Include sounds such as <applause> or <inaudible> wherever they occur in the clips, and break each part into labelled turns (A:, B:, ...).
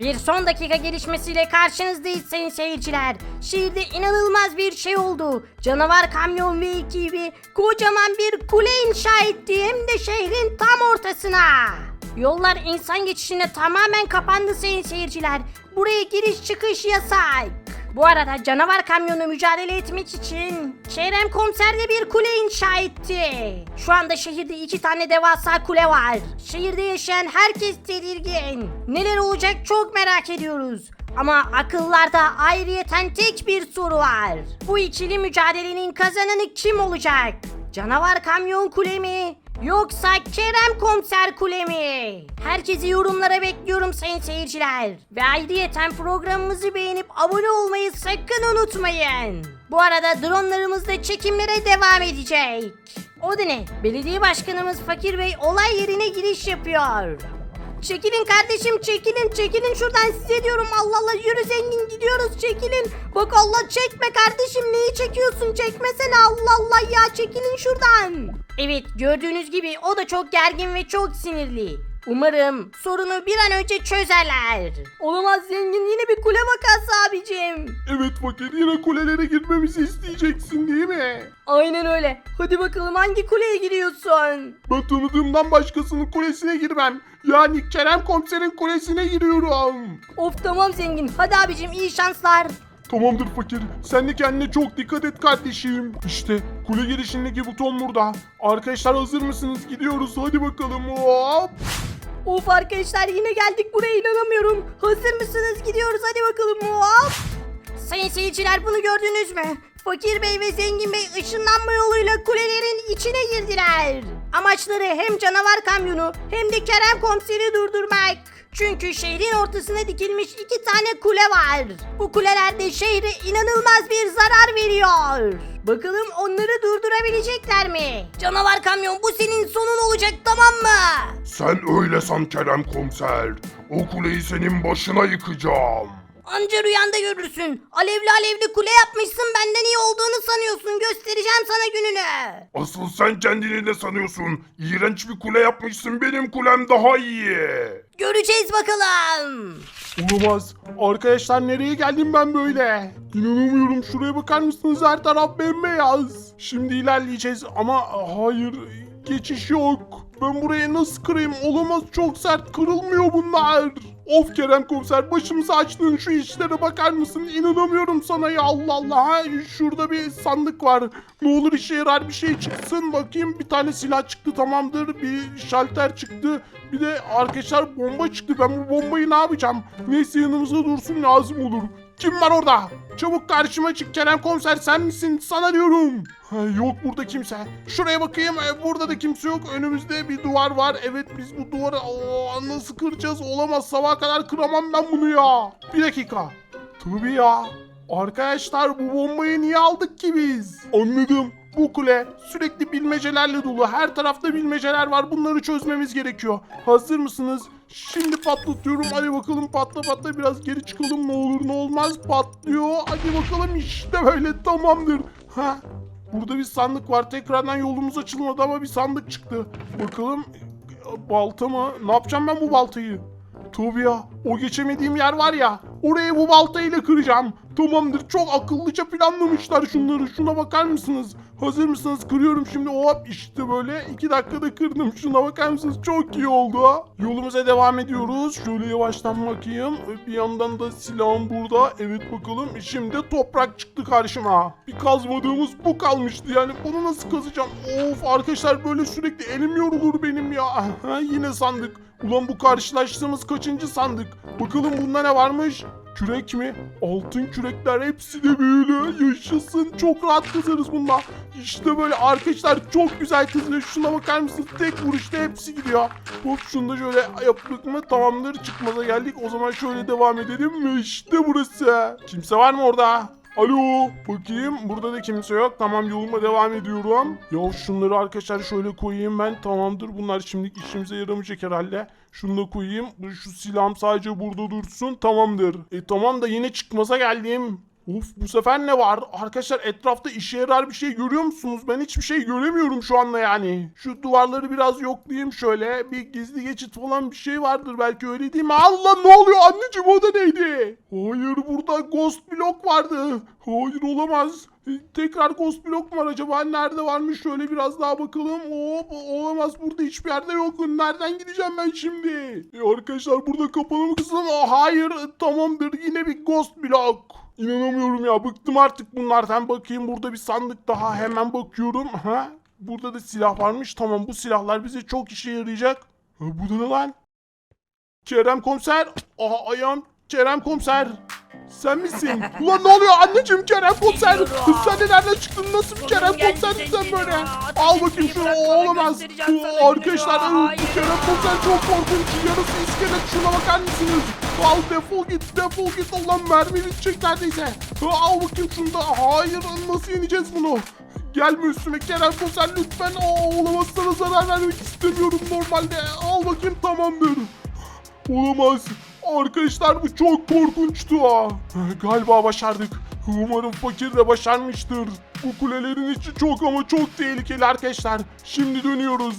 A: Bir son dakika gelişmesiyle karşınızdayız sayın seyirciler. Şehirde inanılmaz bir şey oldu. Canavar kamyon ve ekibi kocaman bir kule inşa etti hem de şehrin tam ortasına. Yollar insan geçişine tamamen kapandı sayın seyirciler. Buraya giriş çıkış yasak. Bu arada canavar kamyonu mücadele etmek için Kerem komiser de bir kule inşa etti. Şu anda şehirde iki tane devasa kule var. Şehirde yaşayan herkes tedirgin. Neler olacak çok merak ediyoruz. Ama akıllarda ayrıyeten tek bir soru var. Bu ikili mücadelenin kazananı kim olacak? Canavar kamyon kule mi? Yoksa Kerem Komiser Kule mi? Herkesi yorumlara bekliyorum sayın seyirciler. Ve ayrıyeten programımızı beğenip abone olmayı sakın unutmayın. Bu arada dronlarımız da çekimlere devam edecek. O da ne? Belediye başkanımız Fakir Bey olay yerine giriş yapıyor. Çekilin kardeşim çekilin çekilin şuradan size diyorum Allah Allah yürü zengin gidiyoruz çekilin. Bak Allah çekme kardeşim neyi çekiyorsun çekmesene Allah Allah ya çekilin şuradan. Evet gördüğünüz gibi o da çok gergin ve çok sinirli. Umarım sorunu bir an önce çözerler. Olamaz zengin yine bir kule vakası abicim.
B: Evet fakir yine kulelere girmemizi isteyeceksin değil mi?
A: Aynen öyle. Hadi bakalım hangi kuleye giriyorsun?
B: Ben tanıdığımdan başkasının kulesine girmem. Yani Kerem komiserin kulesine giriyorum.
A: Of tamam zengin. Hadi abicim iyi şanslar.
B: Tamamdır fakir. Sen de kendine çok dikkat et kardeşim. İşte kule girişindeki buton burada. Arkadaşlar hazır mısınız? Gidiyoruz. Hadi bakalım. Hop.
A: Of arkadaşlar yine geldik buraya inanamıyorum. Hazır mısınız? Gidiyoruz hadi bakalım. Hop. Sayın seyirciler bunu gördünüz mü? Fakir Bey ve Zengin Bey ışınlanma yoluyla kulelerin içine girdiler. Amaçları hem canavar kamyonu hem de Kerem komiseri durdurmak. Çünkü şehrin ortasına dikilmiş iki tane kule var. Bu kuleler de şehre inanılmaz bir zarar veriyor. Bakalım onları durdurabilecekler mi? Canavar kamyon bu senin sonun olacak tamam mı?
B: Sen öyle san Kerem komiser. O kuleyi senin başına yıkacağım.
A: Anca rüyanda görürsün. Alevli alevli kule yapmışsın olduğunu sanıyorsun. Göstereceğim sana gününü.
B: Asıl sen kendini ne sanıyorsun? İğrenç bir kule yapmışsın. Benim kulem daha iyi.
A: Göreceğiz bakalım.
B: Olamaz. Arkadaşlar nereye geldim ben böyle? İnanamıyorum. Şuraya bakar mısınız? Her taraf bembeyaz. Şimdi ilerleyeceğiz ama hayır geçiş yok. Ben buraya nasıl kırayım? Olamaz çok sert. Kırılmıyor bunlar. Of Kerem komiser başımıza açtığın şu işlere bakar mısın? İnanamıyorum sana ya Allah Allah. Ha, şurada bir sandık var. Ne olur işe yarar bir şey çıksın. Bakayım bir tane silah çıktı tamamdır. Bir şalter çıktı. Bir de arkadaşlar bomba çıktı. Ben bu bombayı ne yapacağım? Neyse yanımızda dursun lazım olur. Kim var orada? Çabuk karşıma çık Kerem komiser sen misin? Sana diyorum. Ha, yok burada kimse. Şuraya bakayım. E, burada da kimse yok. Önümüzde bir duvar var. Evet biz bu duvarı Oo, nasıl kıracağız? Olamaz. Sabaha kadar kıramam ben bunu ya. Bir dakika. Tabii ya. Arkadaşlar bu bombayı niye aldık ki biz? Anladım. Bu kule sürekli bilmecelerle dolu. Her tarafta bilmeceler var. Bunları çözmemiz gerekiyor. Hazır mısınız? Şimdi patlatıyorum. Hadi bakalım patla patla biraz geri çıkalım. Ne olur ne olmaz patlıyor. Hadi bakalım işte böyle tamamdır. Ha Burada bir sandık var. Tekrardan yolumuz açılmadı ama bir sandık çıktı. Bakalım balta mı? Ne yapacağım ben bu baltayı? Tabii ya. O geçemediğim yer var ya. Orayı bu baltayla kıracağım. Tamamdır. Çok akıllıca planlamışlar şunları. Şuna bakar mısınız? Hazır mısınız? Kırıyorum şimdi. Hop işte böyle. iki dakikada kırdım. Şuna bakar mısınız? Çok iyi oldu. Yolumuza devam ediyoruz. Şöyle yavaştan bakayım. Bir yandan da silahım burada. Evet bakalım. Şimdi toprak çıktı karşıma. Bir kazmadığımız bu kalmıştı. Yani bunu nasıl kazacağım? Of arkadaşlar böyle sürekli elim yorulur benim ya. <laughs> Yine sandık. Ulan bu karşılaştığımız kaçıncı sandık? Bakalım bunda ne varmış? Kürek mi? Altın kürekler hepsi de böyle. Yaşasın. Çok rahat kazarız bunda. İşte böyle arkadaşlar çok güzel kazanıyor. Şuna bakar mısınız? Tek vuruşta hepsi gidiyor. Hop şunu da şöyle yaptık mı tamamdır. Çıkmaza geldik. O zaman şöyle devam edelim. İşte burası. Kimse var mı orada? Alo bakayım. Burada da kimse yok. Tamam yoluma devam ediyorum. Ya şunları arkadaşlar şöyle koyayım ben. Tamamdır. Bunlar şimdilik işimize yaramayacak herhalde. Şunu da koyayım. Şu silahım sadece burada dursun. Tamamdır. E tamam da yine çıkmaza geldim Of bu sefer ne var? Arkadaşlar etrafta işe yarar bir şey görüyor musunuz? Ben hiçbir şey göremiyorum şu anda yani. Şu duvarları biraz yoklayayım şöyle. Bir gizli geçit falan bir şey vardır belki öyle değil mi? Allah ne oluyor anneciğim o da neydi? Hayır burada ghost block vardı. Hayır olamaz. E, Tekrar ghost block mu var acaba? Nerede varmış? Şöyle biraz daha bakalım. Hop olamaz burada hiçbir yerde yok. Nereden gideceğim ben şimdi? E, arkadaşlar burada kapalı mı kısım? Aa, hayır tamamdır yine bir ghost block. İnanamıyorum ya bıktım artık bunlardan. Bakayım burada bir sandık daha hemen bakıyorum. Ha? Burada da silah varmış. Tamam bu silahlar bize çok işe yarayacak. Ha, bu da ne lan? Kerem komiser. Aha ayağım Kerem komiser. Sen misin? Ulan ne oluyor anneciğim Kerem komiser?
C: Geliyorum.
B: Sen de nereden çıktın? Nasıl bir Kerem komisersin sen böyle? Al bakayım
C: etmeyi
B: şunu
C: bırak, bana
B: olamaz.
C: göstereceğim sana
B: Bu Arkadaşlar
C: gününü.
B: ıı,
C: Hayır.
B: Kerem komiser çok korkunç. Yarısı iskelet şuna bakar mısınız? Al defol git defol git. Allah mermi bitecek neredeyse. Ha, Al bakayım şunu da. Hayır nasıl yeneceğiz bunu? Gelme üstüme Kerem komiser lütfen. Aa, olamaz sana zarar vermek istemiyorum normalde. Al bakayım tamamdır. Olamaz. Arkadaşlar bu çok korkunçtu ha. Galiba başardık. Umarım fakir de başarmıştır. Bu kulelerin içi çok ama çok tehlikeli arkadaşlar. Şimdi dönüyoruz.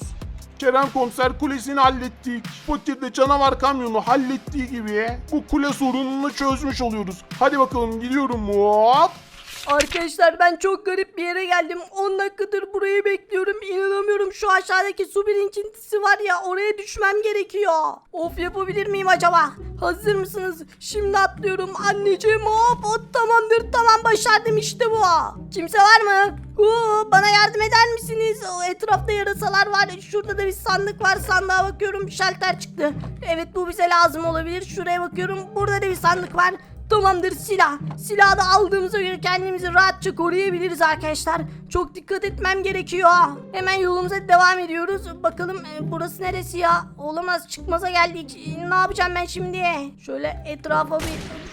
B: Kerem komiser kulesini hallettik. Fakir de canavar kamyonu hallettiği gibi bu kule sorununu çözmüş oluyoruz. Hadi bakalım gidiyorum. Hop.
A: Arkadaşlar ben çok garip bir yere geldim. 10 dakikadır burayı bekliyorum. İnanamıyorum şu aşağıdaki su birinkintisi var ya oraya düşmem gerekiyor. Of yapabilir miyim acaba? Hazır mısınız? Şimdi atlıyorum anneciğim hop hop tamamdır tamam başardım işte bu. Kimse var mı? Huu, bana yardım eder misiniz? O etrafta yarasalar var. Şurada da bir sandık var. Sandığa bakıyorum şalter çıktı. Evet bu bize lazım olabilir. Şuraya bakıyorum. Burada da bir sandık var. Tamamdır silah. Silahı da aldığımıza göre kendimizi rahatça koruyabiliriz arkadaşlar. Çok dikkat etmem gerekiyor. Hemen yolumuza devam ediyoruz. Bakalım e, burası neresi ya? Olamaz çıkmaza geldik. E, Ne yapacağım ben şimdi? Şöyle etrafa bir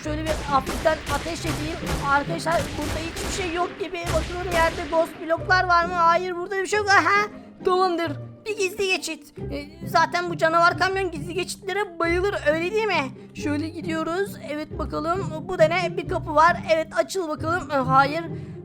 A: şöyle bir hafiften ateş edeyim. Arkadaşlar burada hiçbir şey yok gibi. Bakıyorum yerde ghost bloklar var mı? Hayır burada bir şey yok. Aha tamamdır. Bir gizli geçit. E, zaten bu canavar kamyon gizli geçitlere bayılır öyle değil mi? Şöyle gidiyoruz. Evet bakalım. Bu da ne? Bir kapı var. Evet açıl bakalım. E, hayır.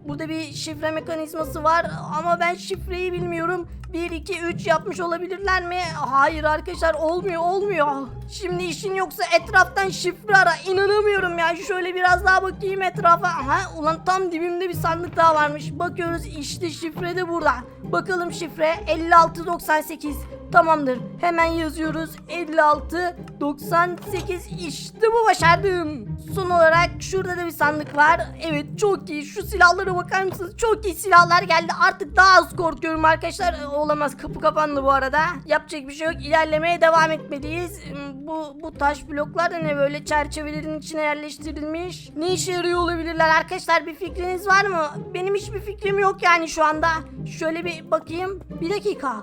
A: Burada bir şifre mekanizması var ama ben şifreyi bilmiyorum. 1, 2, 3 yapmış olabilirler mi? Hayır arkadaşlar olmuyor olmuyor. Şimdi işin yoksa etraftan şifre ara. İnanamıyorum ya. Şöyle biraz daha bakayım etrafa. Aha ulan tam dibimde bir sandık daha varmış. Bakıyoruz işte şifre de burada. Bakalım şifre 5698. Tamamdır. Hemen yazıyoruz. 56 98 işte bu başardım. Son olarak şurada da bir sandık var. Evet çok iyi. Şu silahlara bakar mısınız? Çok iyi silahlar geldi. Artık daha az korkuyorum arkadaşlar. Ee, Olamaz. Kapı kapandı bu arada. Yapacak bir şey yok. İlerlemeye devam etmeliyiz. Hmm, Bu bu taş bloklar da ne böyle çerçevelerin içine yerleştirilmiş? Ne işe yarıyor olabilirler arkadaşlar? Bir fikriniz var mı? Benim hiçbir fikrim yok yani şu anda. Şöyle bir bakayım. Bir dakika.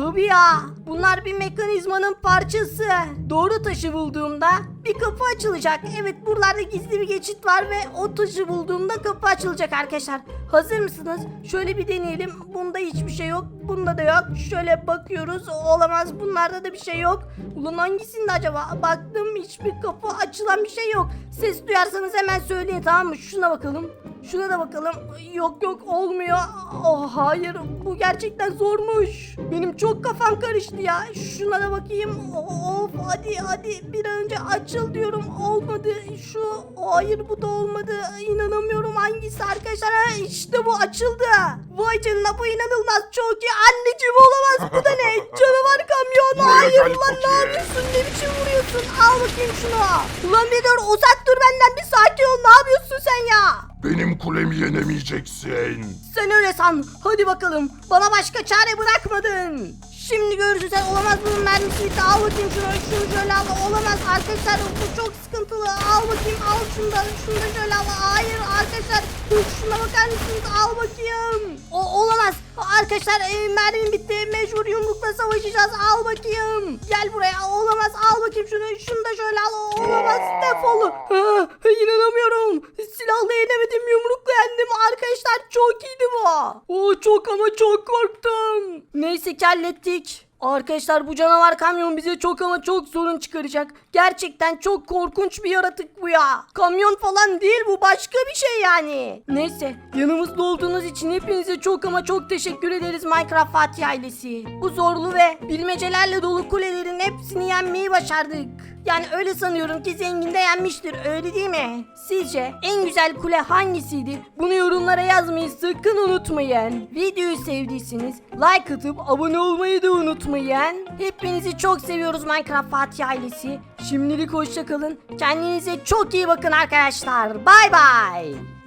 A: Tabii ya. Bunlar bir mekanizmanın parçası. Doğru taşı bulduğumda bir kapı açılacak. Evet buralarda gizli bir geçit var ve o taşı bulduğumda kapı açılacak arkadaşlar. Hazır mısınız? Şöyle bir deneyelim. Bunda hiçbir şey yok. Bunda da yok. Şöyle bakıyoruz. Olamaz. Bunlarda da bir şey yok. Ulan hangisinde acaba? Baktım hiçbir kapı açılan bir şey yok. Ses duyarsanız hemen söyleyin tamam mı? Şuna bakalım. Şuna da bakalım. Yok yok olmuyor. Oh hayır bu gerçekten zormuş. Benim çok kafam karıştı ya. Şuna da bakayım. Of hadi hadi bir an önce açıl diyorum. Olmadı. Şu hayır bu da olmadı. İnanamıyorum hangisi arkadaşlar. Ha, işte bu açıldı. Vay canına bu inanılmaz çok iyi. Anneciğim olamaz bu da ne? <laughs> Canavar kamyon.
B: Buraya
A: Hayır
B: gel
A: ulan ne yapıyorsun? Ne biçim vuruyorsun? Al bakayım şunu. Ulan bir dur uzak dur benden bir sakin ol. Ne yapıyorsun sen ya?
B: Benim kulemi yenemeyeceksin.
A: Sen öyle san. Hadi bakalım. Bana başka çare bırakmadın. Şimdi görürsün sen olamaz bunun mermisi bitti. Al bakayım şunu. Şunu şöyle al. Olamaz arkadaşlar bu çok sıkıntılı. Al bakayım al şunu da. Şunu da şöyle al. Hayır arkadaşlar. Şuna bakar mısınız? Al bakayım. O olamaz. Arkadaşlar e, mermim bitti. Mecbur yumrukla savaşacağız. Al bakayım. Gel buraya. Olamaz. Al bakayım şunu. Şunu da şöyle al. Olamaz. Defol. Ha, inanamıyorum. Silahla yenemedim. Yumrukla yendim. Arkadaşlar çok iyiydi bu. Oo, çok ama çok korktum. Neyse ki hallettik. Arkadaşlar bu canavar kamyon bize çok ama çok sorun çıkaracak. Gerçekten çok korkunç bir yaratık bu ya. Kamyon falan değil bu başka bir şey yani. Neyse yanımızda olduğunuz için hepinize çok ama çok teşekkür ederiz Minecraft Fatih ailesi. Bu zorlu ve bilmecelerle dolu kulelerin hepsini yenmeyi başardık. Yani öyle sanıyorum ki zengin de yenmiştir öyle değil mi? Sizce en güzel kule hangisiydi? Bunu yorumlara yazmayı sakın unutmayın. Videoyu sevdiyseniz like atıp abone olmayı da unutmayın. Hepinizi çok seviyoruz Minecraft Fatih ailesi. Şimdilik hoşçakalın. Kendinize çok iyi bakın arkadaşlar. Bay bay.